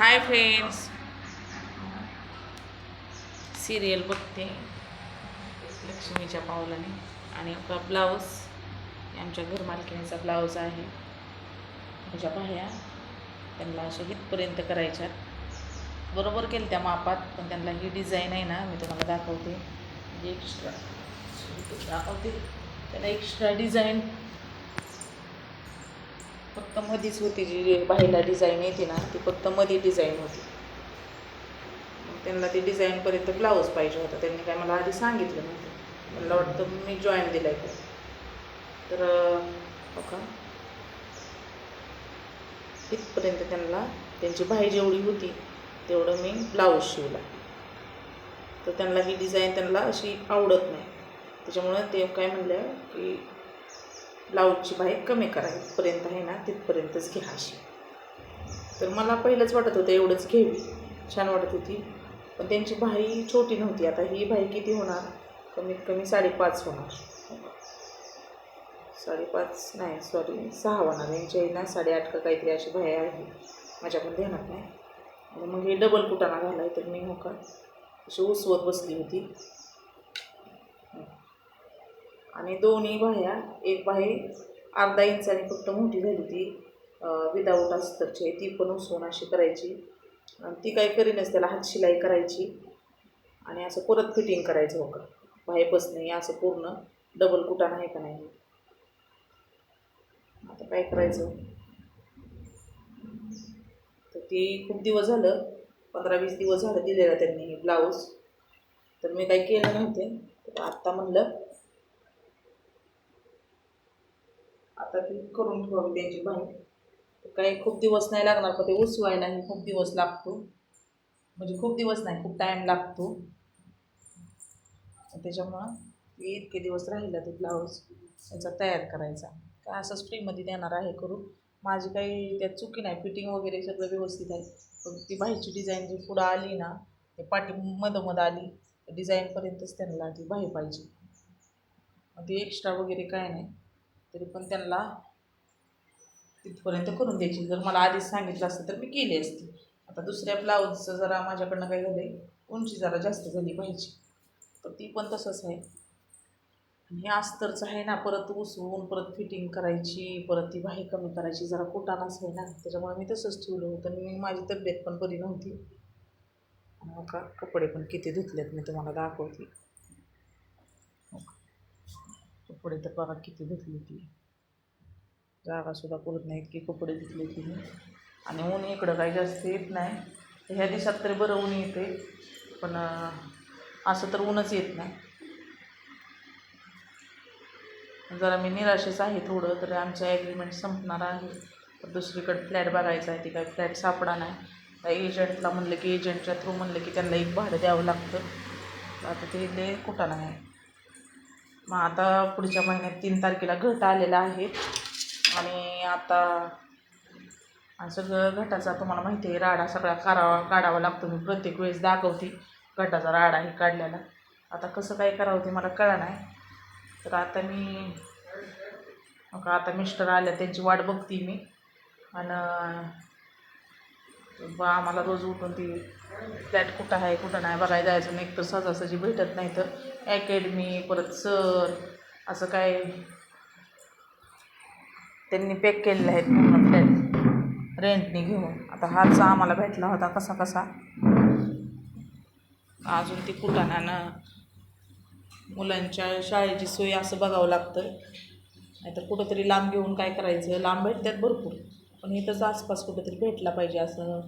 Hi friends serial बघते. लक्ष्मीच्या पावलाने. आणि आपला ब्लाऊज आमच्या घरमालकिणीचा ब्लाऊज आहे. माझ्या बाह्या त्यांना अशा इथपर्यंत करायच्या. बरोबर केलं त्या मापात पण त्यांना ही डिझाईन आहे ना मी तुम्हाला दाखवते. म्हणजे एक्स्ट्रा दाखवते. त्याला एक्स्ट्रा डिझाईन फक्त मधीच होती जी बाहेरला डिझाईन येते ना ती फक्त मध्ये डिझाईन होती. त्यांना ती डिझाईनपर्यंत ब्लाऊज पाहिजे होता. त्यांनी काय मला आधी सांगितलं नव्हतं. मला वाटतं मी जॉईन दिला आहे तर बघा. तिथपर्यंत त्यांना त्यांची भाई जेवढी होती तेवढं मी ब्लाऊज शिवला. तर त्यांना ही डिझाईन त्यांना अशी आवडत नाही. त्याच्यामुळं ते काय म्हणलं की ब्लाऊजची बाही कमी करायपर्यंत आहे ना तिथपर्यंतच घ्या अशी. तर मला पहिलंच वाटत होतं एवढंच घ्यावी छान वाटत होती. पण त्यांची भाई छोटी नव्हती. आता ही भाई किती होणार? कमीत कमी साडेपाच होणार. साडेपाच नाही सॉरी सहा होणार. यांच्या ना साडेआठ का काहीतरी अशी भाई आहे. माझ्या पण ध्यानात नाही. आणि मग हे डबल कुटाणा घालाय तर मी हो का अशी उसवत बसली होती. आणि दोन्ही बाह्या एक बाही अर्धा इंचाने फक्त मोठी झाली ती विदाऊट अस्तरची आहे ती पण उसवून अशी करायची. आणि ती काय करीनच त्याला हात शिलाई करायची. आणि असं परत फिटिंग करायचं हो का? बाहेर बसणे असं पूर्ण डबल कुटा नाही का नाही? आता काय करायचं? तर ती खूप दिवस झालं पंधरा वीस दिवस झालं दिलेलं त्यांनी ब्लाऊज. तर मी काही केलं नव्हते. तर आत्ता म्हणलं आता ती करून ठेवावी त्यांची बाहेर काही खूप दिवस नाही लागणार पण ते उसवायलाही खूप दिवस लागतो. म्हणजे खूप दिवस नाही खूप टाईम लागतो. त्याच्यामुळं ते इतके दिवस राहिला ते ब्लाऊज त्याचा तयार करायचा. काय असंच फ्रीमध्ये देणार आहे करून माझी काही त्यात चुकी नाही फिटिंग वगैरे सगळं व्यवस्थित आहे. पण ती बाहीची डिझाईन जी पुढं आली ना ते पाठी मधोमध आली डिझाईनपर्यंतच त्यांना ती बाही पाहिजे. मग ती एक्स्ट्रा वगैरे काय नाही. तरी पण त्यांना तिथपर्यंत करून द्यायची. जर मला आधीच सांगितलं असतं तर मी केली असती. आता दुसऱ्या ब्लाऊजचं जरा माझ्याकडनं काय झालं आहे उंची जरा जास्त झाली पाहिजे. तर ती पण तसंच आहे. आणि हे अस्तरचं आहे ना परत उसवून परत फिटिंग करायची परत ती बाही कमी करायची जरा कुटाणाच आहे ना त्याच्यामुळे मी तसंच ठेवलं होतं आणि मी माझी तब्येत पण बरी नव्हती. का कपडे पण किती धुतलेत मी तुम्हाला दाखवते. कपडे तर बघा किती धुतली ती. जागासुद्धा पुरत नाही इतकी कपडे धुतले ती मी आणि ऊन इकडं काही जास्त येत नाही. ह्या दिवसात तरी बरं ऊन येते पण असं तर ऊनच येत नाही. जरा मी निराशेच आहे थोडं तर आमचं ॲग्रीमेंट संपणार आहे. तर दुसरीकडे फ्लॅट बघायचा आहे ती काय फ्लॅट सापडा नाही. त्या एजंटला म्हणलं की एजंटच्या थ्रू म्हणलं की त्यांना एक भाडं द्यावं लागतं. तर आता ते लय कुठं नाही मग आता पुढच्या महिन्यात तीन तारखेला घट आलेला आहे. आणि आता सगळं घटाचा तुम्हाला माहिती आहे राडा सगळा करावा काढावा लागतो. मी प्रत्येक वेळेस दाखवते घटाचा राडा हे काढलेला. आता कसं काय करावं ते मला कळा नाही. तर आता मी मग आता मिस्टर आल्या त्यांची वाट बघते मी. आणि आम्हाला रोज उठून ती फ्लॅट कुठं आहे कुठं नाही बघायला जायचं नाही तर सहजासहजी भेटत नाही तर अकॅडमी परत सर असं काय त्यांनी पॅक केलेले आहेत पूर्ण फ्लॅट रेंटने घेऊन. आता हाच आम्हाला भेटला होता कसा कसा? अजून ती कुटाणानं मुलांच्या शाळेची सोय असं बघावं लागतं नाहीतर कुठंतरी लांब घेऊन काय करायचं? लांब भेटतात भरपूर. पण इथंच आसपास कुठंतरी भेटला पाहिजे असं.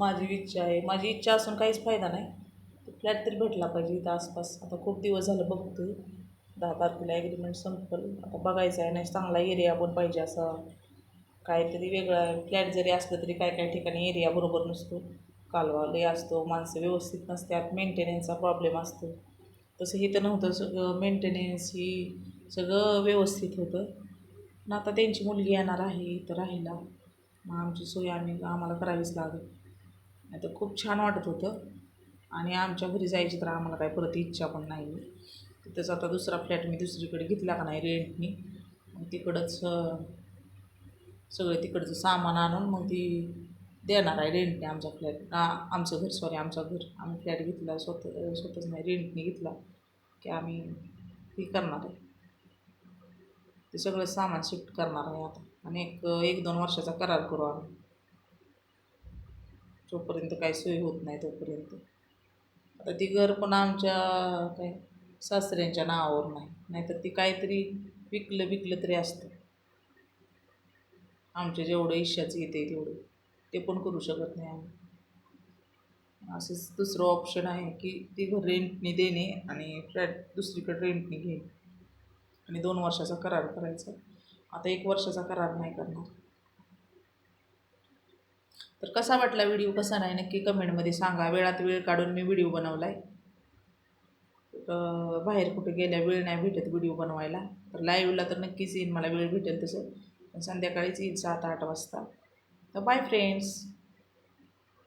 माझी इच्छा आहे. माझी इच्छा असून काहीच फायदा नाही. फ्लॅट तरी भेटला पाहिजे इथं आसपास. आता खूप दिवस झालं बघतोय. दहा तारखेला ॲग्रीमेंट संपल. आता बघायचं आहे. नाही चांगला एरिया पण पाहिजे असा. काहीतरी वेगळा फ्लॅट जरी असलं तरी काय काय ठिकाणी एरिया बरोबर नसतो. कालवा लय असतो. माणसं व्यवस्थित नसतात मेंटेनन्सचा प्रॉब्लेम असतो. तसं इथं नव्हतं. सगळं मेंटेनन्स ही सगळं व्यवस्थित होतं. ना आता त्यांची मुलगी येणार आहे. इथं राहिला मग आमची सोय आम्ही आम्हाला करावीच लागेल. नाही तर खूप छान वाटत होतं. आणि आमच्या घरी जायची तर आम्हाला काय परत इच्छा पण नाही. तिथंच आता दुसरा फ्लॅट मी दुसरीकडे घेतला का नाही रेंटनी मग तिकडंच सगळे सगळं तिकडचं सामान आणून मग ती देणार आहे रेंटने आमचा फ्लॅट आमचं घर सॉरी आमचं घर. आम्ही फ्लॅट घेतला स्वतः स्वतःच नाही रेंटने घेतला की आम्ही हे करणार आहे. ते सगळं सामान शिफ्ट करणार आहे आता. आणि एक एक दोन वर्षाचा करार करू आम्ही. जोपर्यंत काही सोय होत नाही तोपर्यंत. आता ती घर पण आमच्या काय सासऱ्यांच्या नावावर नाही. नाहीतर ती काहीतरी विकलं विकलं तरी असतं. आमच्या जेवढं इच्छाचं येते तेवढं. ते पण करू शकत नाही आम्ही. असंच दुसरं ऑप्शन आहे की ती घर रेंटने देणे आणि फ्लॅट दुसरीकडे रेंटने घेणे. आणि दोन वर्षाचा करार करायचा. आता एक वर्षाचा करार नाही करणार. तर कसा वाटला व्हिडिओ? कसा नाही? नक्की कमेंटमध्ये सांगा. वेळात वेळ काढून मी व्हिडिओ बनवला आहे तर बाहेर कुठे गेल्या वेळ नाही भेटत व्हिडिओ बनवायला. तर लाईव्हला तर नक्कीच येईन. मला वेळ भेटेल तसं. संध्याकाळीच येईल सात आठ वाजता. तर बाय फ्रेंड्स